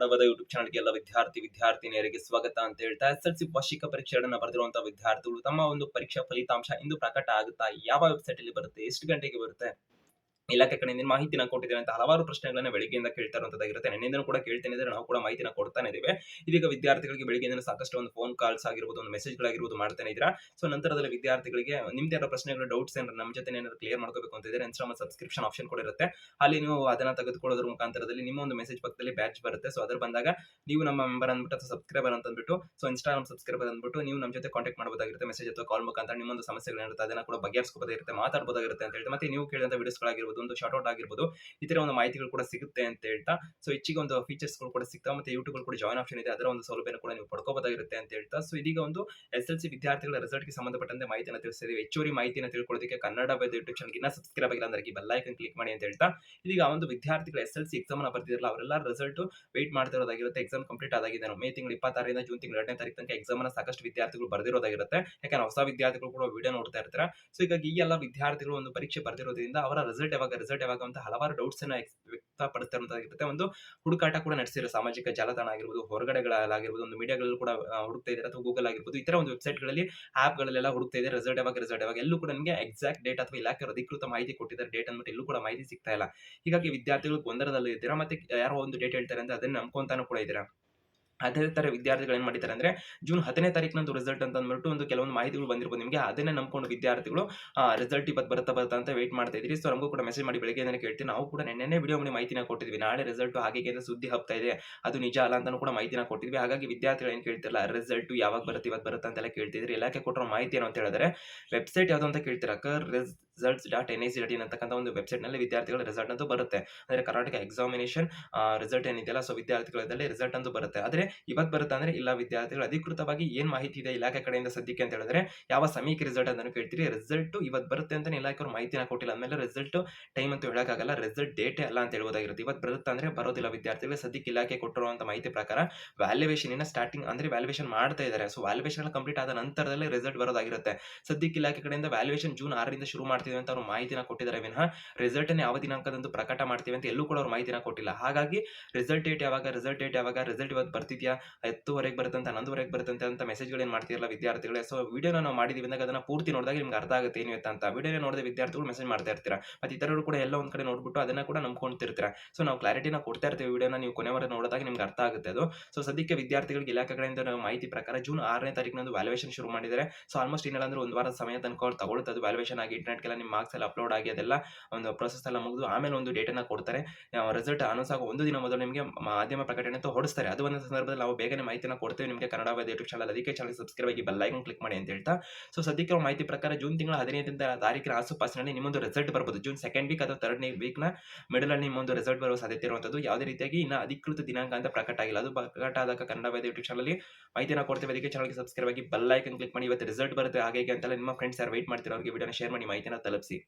ಕನ್ನಡವಾದ YouTube ಚಾನಲ್ಗೆ ಎಲ್ಲ ವಿದ್ಯಾರ್ಥಿ ವಿದ್ಯಾರ್ಥಿನಿಯರಿಗೆ ಸ್ವಾಗತ ಅಂತ ಹೇಳ್ತಾ ಎಸ್ ಎಲ್ ಸಿ ವಾರ್ಷಿಕ ಪರೀಕ್ಷೆಗಳನ್ನ ಬರೆದಿರುವಂತಹ ವಿದ್ಯಾರ್ಥಿಗಳು ತಮ್ಮ ಒಂದು ಪರೀಕ್ಷಾ ಫಲಿತಾಂಶ ಇಂದು ಪ್ರಕಟ ಆಗುತ್ತಾ ಯಾವ ವೆಬ್ಸೈಟ್ ಅಲ್ಲಿ ಬರುತ್ತೆ, ಎಷ್ಟು ಗಂಟೆಗೆ ಬರುತ್ತೆ? ಇಲಾಖೆ ಕಡೆಯಿಂದ ಮಾಹಿತಿನ ಕೊಟ್ಟಿದ್ದೇನೆ ಅಂತ ಹಲವಾರು ಪ್ರಶ್ನೆಗಳನ್ನ ಬೆಳಿಗ್ಗೆಯಿಂದ ಕೇಳ್ತಾ ಇರುವಂತದ್ದಾಗಿರುತ್ತೆ. ನೆನ್ನೆಯಿಂದ ಕೂಡ ಕೇಳ್ತೇನೆ ಇದ್ರೆ ನಾವು ಕೂಡ ಮಾಹಿತಿನ ಕೊಡ್ತಾನೆ ಇದ್ದೇವೆ. ಇದೀಗ ವಿದ್ಯಾರ್ಥಿಗಳಿಗೆ ಬೆಳಿಗ್ಗೆಯಿಂದ ಸಾಕಷ್ಟು ಒಂದು ಫೋನ್ ಕಾಲ್ಸ್ ಆಗಿರ್ಬೋದು, ಒಂದು ಮೆಸೇಜ್ ಮೆಸೇಜ್ಗಳಾಗಿರ್ಬೋದು ಮಾಡ್ತಾನೆ ಇದ್ರ ಸೊ ನಂತರದಲ್ಲಿ ವಿದ್ಯಾರ್ಥಿಗಳಿಗೆ ನಿಮ್ದು ಯಾರೋ ಪ್ರಶ್ನೆಗಳು ಡೌಟ್ಸ್ ಏನಾದ್ರು ನಮ್ಮ ಜೊತೆ ಏನಾದ್ರು ಕ್ಲಿಯರ್ ಮಾಡ್ಕೋಬೇಕು ಅಂತ ಇದ್ರೆ ಇನ್ಸ್ಟಾಗ್ರಾಮ್ ಸಬ್ಸ್ಕ್ರಿಪ್ಷನ್ ಆಪ್ಷನ್ ಕೂಡ ಇರುತ್ತೆ. ಅಲ್ಲಿ ನೀವು ಅದನ್ನ ತೆಗೆದುಕೊಳ್ಳೋದ್ರ ಮುಖಾಂತರದಲ್ಲಿ ನಿಮ್ಮ ಒಂದು ಮೆಸೇಜ್ ಪಕ್ಕದಲ್ಲಿ ಬ್ಯಾಚ್ ಬರುತ್ತೆ. ಸೊ ಅದ್ರ ಬಂದಾಗ ನೀವು ನಮ್ಮ ಮೆಂಬರ್ ಅಂದ್ಬಿಟ್ಟು ಸಬ್ಸ್ಕ್ರೈಬರ್ ಅಂತ ಅಂದ್ಬಿಟ್ಟು ಸೊ ಇನ್ಸ್ಟಾಗ್ರಾಮ್ ಸಬ್ಸ್ಕ್ರೈಬರ್ ಅಂದ್ಬಿಟ್ಟು ನೀವು ನಮ್ಮ ಜೊತೆ ಕಾಂಟ್ಯಾಕ್ಟ್ ಮಾಡಬಹುದಾಗಿರುತ್ತೆ ಮೆಸೇಜ್ ಅಥವಾ ಕಾಲ್ ಮುಖಾಂತರ. ನಿಮ್ಮೊಂದು ಸಮಸ್ಯೆಗಳಿರುತ್ತೆ ಅದನ್ನ ಕೂಡ ಬಗೆಹರಿಸ್ಕೋಬೋದಾಗಿರುತ್ತೆ ಮಾತಾಡಬಹುದಾಗಿರುತ್ತೆ ಅಂತ ಹೇಳಿ. ಮತ್ತೆ ನೀವು ಕೇಳಿದಂತ ವಿಡಿಯೋಸ್ಗಳಾಗಿರ್ಬೋದು ಒಂದು ಶಾರ್ಟ್ ಔಟ್ ಆಗಿರ್ಬೋದು. ಈ ಒಂದು ಮಾಹಿತಿಗಳು ಕೂಡ ಸಿಗುತ್ತೆ ಅಂತ ಹೇಳ್ತಾ ಸೊ ಹೆಚ್ಚಿಗೆ ಒಂದು ಫೀಚರ್ಸ್ಗಳು ಕೂಡ ಸಿಗ್ತಾವೆ ಮತ್ತೆ ಯೂಟ್ಯೂಬ್ ಕೂಡ ಜಾಯಿನ್ ಆಪ್ಷನ್ ಇದೆ, ಅದರ ಒಂದು ಸೌಲಭ್ಯ ಕೂಡ ನೀವು ಪಡ್ಕೋಬೋದಾಗಿರುತ್ತೆ ಅಂತ ಹೇಳ್ತಾ ಸೊ ಇದೀಗ ಒಂದು ಎಸ್ ಎಲ್ ಸಿ ವಿದ್ಯಾರ್ಥಿಗಳ ರಿಸಲ್ಟ್ಗೆ ಸಂಬಂಧಪಟ್ಟಂತೆ ಮಾಹಿತಿಯನ್ನು ತಿಳಿಸಿದ್ದೀವಿ ಹೆಚ್ಚುವರಿ ಮಾಹಿತಿಯನ್ನು ತಿಳ್ಕೊಳ್ಳೋದಕ್ಕೆ ಕನ್ನಡ ವೇದ ಯೂಟ್ಯೂಬ್ ಇನ್ನ ಸಬ್ಸ್ಕ್ರೈಬ್ ಆಗಿಲ್ಲ ಅಂದ್ರೆ ಬೆಲ್ ಐಕನ್ ಕ್ಲಿಕ್ ಮಾಡಿ ಅಂತ ಹೇಳ್ತಾ, ಇದೀಗ ಒಂದು ವಿದ್ಯಾರ್ಥಿಗಳ ಎಸ್ ಎಲ್ ಸಿ ಎಕ್ಸಾಮ್ ಬರ್ತಿದ್ರಲ್ಲ ಅವರೆಲ್ಲ ರಿಸಲ್ಟ್ ವೇಟ್ ಮಾಡ್ತಿರೋದಾಗಿರುತ್ತೆ ಎಕ್ಸಾಮ್ ಕಂಪ್ಲೀಟ್ ಆಗಿದೆ ಮೇ ತಿಂಗಳು ಇಪ್ಪತ್ತಾರರಿಂದ ಜೂನ್ ತಿಂಗಳು ಎರಡನೇ ತಾರೀಕು ತನಕ ಎಕ್ಸಾಮ್ ಸಾಕಷ್ಟು ವಿದ್ಯಾರ್ಥಿಗಳು ಬರ್ದಿರೋದಾಗಿರುತ್ತೆ. ಯಾಕಂದ್ರೆ ಹೊಸ ವಿದ್ಯಾರ್ಥಿಗಳು ಕೂಡ ವಿಡಿಯೋ ನೋಡ್ತಾ ಇರ್ತಾರೆ. ಸೊ ಈಗ ಈ ಎಲ್ಲ ವಿದ್ಯಾರ್ಥಿಗಳು ಒಂದು ಪರೀಕ್ಷೆ ಬರ್ದಿರೋದ್ರಿಂದ ಅವರ ರಿಸಲ್ಟ್ ಯಾವಾಗ ರಿಸಲ್ಟ್ ಯಾವಾಗ ಅಂತ ಹಲವಾರು ಡೌಟ್ಸ್ ಅನ್ನ ex- ವ್ಯಕ್ತಪಡಿಸ್ತಾ ಇರೋದಾಗಿರುತ್ತೆ ಒಂದು ಹುಡುಕಾಟ ಕೂಡ ನಡೆಸಿರೋ ಸಾಮಾಜಿಕ ಜಾಲತಾಣ ಆಗಿರ್ಬೋದು ಹೊರಗಡೆಗಳಾಗಿರ್ಬೋದು ಒಂದು ಮೀಡಿಯಾಗಳಲ್ಲಿ ಕೂಡ ಹುಡುಕ್ತಾ ಇದ್ದಾರೆ ಅಥವಾ ಗೂಗಲ್ ಆಗಿರ್ಬೋದು, ಈ ತರ ಒಂದು ವೆಬ್ಸೈಟ್ಗಳಲ್ಲಿ ಆಪ್ಗಳಲ್ಲೆಲ್ಲ ಹುಡುಕ್ತಾ ಇದೆ ರಿಸಲ್ಟ್ ಯಾವಾಗ ರಿಸಲ್ಟ್ ಯಾವಾಗ, ಎಲ್ಲೂ ಕೂಡ ನಿಮಗೆ ಎಕ್ಸಾಕ್ಟ್ ಡೇಟ್ ಅಥವಾ ಇಲಾಖೆ ಅಧಿಕೃತ ಮಾಹಿತಿ ಕೊಟ್ಟಿದ್ದಾರೆ. ಡೇಟ್ ಅಂದ್ಬಿಟ್ಟು ಎಲ್ಲೂ ಕೂಡ ಮಾಹಿತಿ ಸಿಗ್ತಾ ಇಲ್ಲ. ಹೀಗಾಗಿ ವಿದ್ಯಾರ್ಥಿಗಳು ಗೊಂದಲದಲ್ಲಿ ಇದ್ದೀರಾ ಮತ್ತೆ ಯಾರೋ ಒಂದು ಡೇಟ್ ಹೇಳ್ತಾರೆ ಅಂತ ಅದನ್ನ ನಂಬ್ಕೊಂತಾನು ಕೂಡ ಇದ್ದೀರಾ? ಅದೇ ತರ ವಿದ್ಯಾರ್ಥಿಗಳು ಏನು ಮಾಡಿದ್ದಾರೆ ಅಂದ್ರೆ, ಜೂನ್ ಹದಿನೈದು ತಾರೀಕಿನಂದು ರಿಸಲ್ಟ್ ಅಂತ ಅಂದ್ಬಿಟ್ಟು ಒಂದು ಕೆಲವೊಂದು ಮಾಹಿತಿಗಳು ಬಂದಿರ್ಬೋದು. ನಿಮಗೆ ಅದನ್ನೇ ನಂಬ್ಕೊಂಡು ವಿದ್ಯಾರ್ಥಿಗಳು ರಿಸಲ್ಟ್ ಇವತ್ತು ಬರುತ್ತಾ ಬರುತ್ತಾ ಅಂತ ವೇಟ್ ಮಾಡ್ತಾ ಇದ್ದೀರಿ. ಸೊ ನಮಗೂ ಕೂಡ ಮೆಸೇಜ್ ಮಾಡಿ ಬೆಳಗ್ಗೆ ಕೇಳ್ತೀವಿ ನಾವು ಕೂಡ ನೆನ್ನೆ ವಿಡಿಯೋ ಮಾಡಿ ಮಾಹಿತಿನ ಕೊಟ್ಟಿದ್ವಿ. ನಾಳೆ ರಿಸಲ್ಟ್ ಹಾಗೆ ಅಂತ ಸುದ್ದಿ ಹಬ್ತಾ ಇದೆ. ಅದು ನಿಜ ಅಲ್ಲ ಅಂತಲೂ ಕೂಡ ಮಾಹಿತಿನ ಕೊಟ್ಟಿದ್ವಿ. ಹಾಗಾಗಿ ವಿದ್ಯಾರ್ಥಿಗಳು ಏನು ಕೇಳ್ತಿರಲ್ಲ ರಿಸಲ್ಟ್ ಯಾವಾಗ ಬರುತ್ತೆ ಇವತ್ತು ಬರುತ್ತೆ ಅಂತೆಲ್ಲ ಕೇಳ್ತಿದ್ರಿ. ಇಲಾಖೆ ಕೊಟ್ಟಿರೋ ಮಾಹಿತಿ ಏನು ಅಂತ ಹೇಳಿದ್ರೆ ವೆಬ್ಸೈಟ್ ಯಾವುದು ಅಂತ ಕೇಳ್ತೀರಾ? ಕರ್ results dot N I C dot in ಅಂತಕ್ಕಂಥ ಒಂದು ವೆಬ್ಸೈಟ್ನಲ್ಲಿ ವಿದ್ಯಾರ್ಥಿಗಳ ರಿಸಲ್ಟ್ ಅಂತೂ ಬರುತ್ತೆ. ಅಂದ್ರೆ ಕರ್ನಾಟಕ ಎಕ್ಸಾಮಿನೇಷನ್ ರಿಸಲ್ಟ್ ಏನಿದೆಯಲ್ಲ ಸೊ ವಿದ್ಯಾರ್ಥಿಗಳಲ್ಲಿ ರಿಸಲ್ಟ್ ಅಂತೂ ಬರುತ್ತೆ. ಆದ್ರೆ ಇವತ್ತು ಬರುತ್ತೆ ಅಂದ್ರೆ ಇಲ್ಲ ವಿದ್ಯಾರ್ಥಿಗಳು ಅಧಿಕೃತವಾಗಿ ಏನ್ ಮಾಹಿತಿ ಇದೆ ಇಲಾಖೆ ಕಡೆಯಿಂದ ಸದ್ಯಕ್ಕೆ ಅಂತ ಹೇಳಿದ್ರೆ ಯಾವ ಸಮಯಕ್ಕೆ ರಿಸಲ್ಟ್ ಅಂತ ಕೇಳ್ತೀರಿ. ರಿಸಲ್ಟ್ ಇವತ್ತು ಬರುತ್ತೆ ಅಂತ ಇಲಾಖೆಯವರು ಮಾಹಿತಿನ ಕೊಟ್ಟಿಲ್ಲ. ಆಮೇಲೆ ರಿಸಲ್ಟ್ ಟೈಮ್ ಅಂತ ಹೇಳೋಕ್ಕಾಗಲ್ಲ. ರಿಸಲ್ಟ್ ಡೇಟೇ ಅಲ್ಲ ಅಂತ ಹೇಳ್ಬೋದಾಗಿರುತ್ತೆ. ಇವತ್ತು ಬರುತ್ತೆ ಅಂದ್ರೆ ಬರೋದಿಲ್ಲ. ವಿದ್ಯಾರ್ಥಿಗಳು ಸದ್ಯಕ್ಕೆ ಇಲಾಖೆ ಕೊಟ್ಟಿರುವಂತ ಮಾಹಿತಿ ಪ್ರಕಾರ ವ್ಯಾಲ್ಯೂಯೇಷನ್ ಇನ್ನ ಸ್ಟಾರ್ಟಿಂಗ್ ಅಂದ್ರೆ ವ್ಯಾಲ್ಯೂಯೇಷನ್ ಮಾಡ್ತಾ ಇದ್ದಾರೆ ಸೊ ವ್ಯಾಲ್ಯೂಯೇಷನ್ ಕಂಪ್ಲೀಟ್ ಆದ ನಂತರದಲ್ಲಿ ರಿಸಲ್ಟ್ ಬರೋದಾಗಿರುತ್ತೆ. ಸದ್ಯಕ್ಕೆ ಇಲಾಖೆ ಕಡೆಯಿಂದ ವ್ಯಾಲ್ಯೂಯೇಷನ್ ಜೂನ್ ಆರರಿಂದ ಶುರು ಮಾಡ್ತೀವಿ ಅಂತ ಅವರು ಮಾಹಿತಿನ ಕೊಟ್ಟಿದ್ದಾರೆ, ವಿನಃ ರಿಸಲ್ಟ್ ಯಾವ ದಿನಾಂಕದಂದು ಪ್ರಕಟ ಮಾಡ್ತೀವಿ ಅಂತ ಎಲ್ಲೂ ಕೂಡ ಅವ್ರು ಮಾಹಿತಿನ ಕೊಟ್ಟಿಲ್ಲ. ಹಾಗಾಗಿ ರಿಸಲ್ಟ್ ಡೇಟ್ ಯಾವಾಗ, ರಿಸಲ್ಟ್ ಡೇಟ್ ಯಾವಾಗ, ರಿಸಲ್ಟ್ ಇವತ್ತು ಬರ್ತಿದ್ಯಾ ಹತ್ತುವರೆಗೆ ಬರುತ್ತೆ ಅಂತ ಹನ್ನೊಂದುವರೆಗೆ ಬರುತ್ತೆ ಅಂತ ಮೆಸೇಜ್ಗಳು ಏನು ಮಾಡ್ತಿರಲ್ಲ ವಿದ್ಯಾರ್ಥಿಗಳೇ. ಸೊ ವಿಡಿಯೋನ ನಾವು ಮಾಡಿದೀವಿ ಅಂದಾಗ ಅದನ್ನ ಪೂರ್ತಿ ನೋಡಿದಾಗ ನಿಮ್ಗೆ ಅರ್ಥ ಆಗುತ್ತೆ ಏನು ಅಂತ. ವಿಡಿಯೋನ ನೋಡಿದ ವಿದ್ಯಾರ್ಥಿಗಳು ಮೆಸೇಜ್ ಮಾಡ್ತಾ ಇರ್ತೀರಾ? ಮತ್ತೆ ಇತರರು ಕೂಡ ಎಲ್ಲ ಒಂದ್ ಕಡೆ ನೋಡ್ಬಿಟ್ಟು ಅದನ್ನ ಕೂಡ ನಂಬ್ಕೊಂತಿರ್ತೀರಾ? ಸೊ ನಾವು ಕ್ಲಾರಿಟಿನ ಕೊಡ್ತಾ ಇರ್ತೀವಿ ವಿಡಿಯೋನ ನೀವು ಕೊನೆವರೆ ನೋಡಿದಾಗ ನಿಮ್ಗೆ ಅರ್ಥ ಆಗುತ್ತೆ ಅದು. ಸೊ ಸದ್ಯಕ್ಕೆ ವಿದ್ಯಾರ್ಥಿಗಳಿಗೆ ಇಲಾಖೆ ಕಡೆಯಿಂದ ನಾವು ಮಾಹಿತಿ ಪ್ರಕಾರ ಜೂನ್ ಆರನೇ ತಾರೀಕಿನ ಒಂದು ವ್ಯಾಲ್ಯೂಯೇಷನ್ ಶುರು ಮಾಡಿದ್ದಾರೆ. ಸೊ ಆಲ್ಮೋಸ್ಟ್ ಏನಿಲ್ಲ ಅಂದ್ರೆ ಒಂದು ವಾರದ ಸಮಯ ತನಕ ಅವ್ರು ಅದು ವ್ಯಾಲ್ಯೂಯೇಷನ್ ಆಗಿ ಇಂಟರ್ನೆಟ್ಗೆಲ್ಲ ನಿಮ್ಮ ಮಾರ್ಕ್ಸ್ ಎಲ್ಲ ಅಪ್ಲೋಡ್ ಆಗಿ ಅದೆಲ್ಲ ಒಂದು ಪ್ರೊಸೆಸ್ ಎಲ್ಲ ಮುಗಿದು ಆಮೇಲೆ ಒಂದು ಡೇಟನ್ನ ಕೊಡ್ತಾರೆ. ರಿಸಲ್ಟ್ ಅನೌನ್ಸ್ ಆಗೋ ಒಂದು ದಿನ ಮೊದಲು ನಿಮಗೆ ಮಾಧ್ಯಮ ಪ್ರಕಟಣೆ ಅಂತ ಹೊಡಿಸ್ತಾರೆ. ಅದು ಒಂದು ಸಂದರ್ಭದಲ್ಲಿ ನಾವು ಬೇಗನೆ ಮಾಹಿತಿನ ಕೊಡ್ತೇವೆ. ನಿಮಗೆ ಕನ್ನಡ ಯೂಟ್ಯೂಬ್ ಚಾನಲ್ ಅದಕ್ಕೆ ಚಾನಲ್ ಸಬ್ಸ್ಕ್ರೈಬ್ ಆಗಿ ಬೆಲ್ ಐಕನ್ ಕ್ಲಿಕ್ ಮಾಡಿ ಅಂತ ಹೇಳ್ತಾ. ಸೊ ಸದ್ಯಕ್ಕೆ ಮಾಹಿತಿ ಪ್ರಕಾರ ಜೂನ್ ತಿಂಗಳ ಹದಿನೈದರಿಂದ ತಾರೀಕಿನ ಆಸುಪಾಸಿನಲ್ಲಿ ನಿಮ್ಮೊಂದು ರಿಸಲ್ಟ್ ಬರ್ಬೋದು. ಜೂನ್ ಸೆಕೆಂಡ್ ವೀಕ್ ಅಥವಾ ಥರ್ಡ್ ವೀಕ್ನ ಮಿಡಲ್ ಅಲ್ಲಿ ನಿಮ್ಮೊಂದು ರಿಸಲ್ಟ್ ಬರುವ ಸಾಧ್ಯತೆ ಇರುವಂಥದ್ದು. ಯಾವುದೇ ರೀತಿಯಾಗಿ ಇನ್ನು ಅಧಿಕೃತ ದಿನಾಂಕ ಅಂತ ಪ್ರಕಟ ಆಗಿಲ್ಲ. ಅದು ಪ್ರಕಟ ಆದಾಗ ಕನ್ನಡ ಯೂಟ್ಯೂಬ್ ಚಾನಲ್ ಮಾಹಿತಿನ ಕೊಡ್ತೇವೆ. ಅದಕ್ಕೆ ಚಾನಲ್ಗೆ ಸಬ್ಸ್ಕ್ರೈಬ್ ಆಗಿ ಬೆಲ್ ಐಕನ್ ಕ್ಲಿಕ್ ಮಾಡಿ ಇವತ್ತು ರಿಸಲ್ಟ್ ಬರುತ್ತೆ ಹಾಗೆ ಅಂತೆಲ್ಲ ನಿಮ್ಮ ಫ್ರೆಂಡ್ಸ್ ಯಾರು ವೈಟ್ ಮಾಡ್ತಿರೋ ಅವರಿಗೆ ಶೇರ್ ಮಾಡಿ ಮಾಹಿತಿನ narcolepsy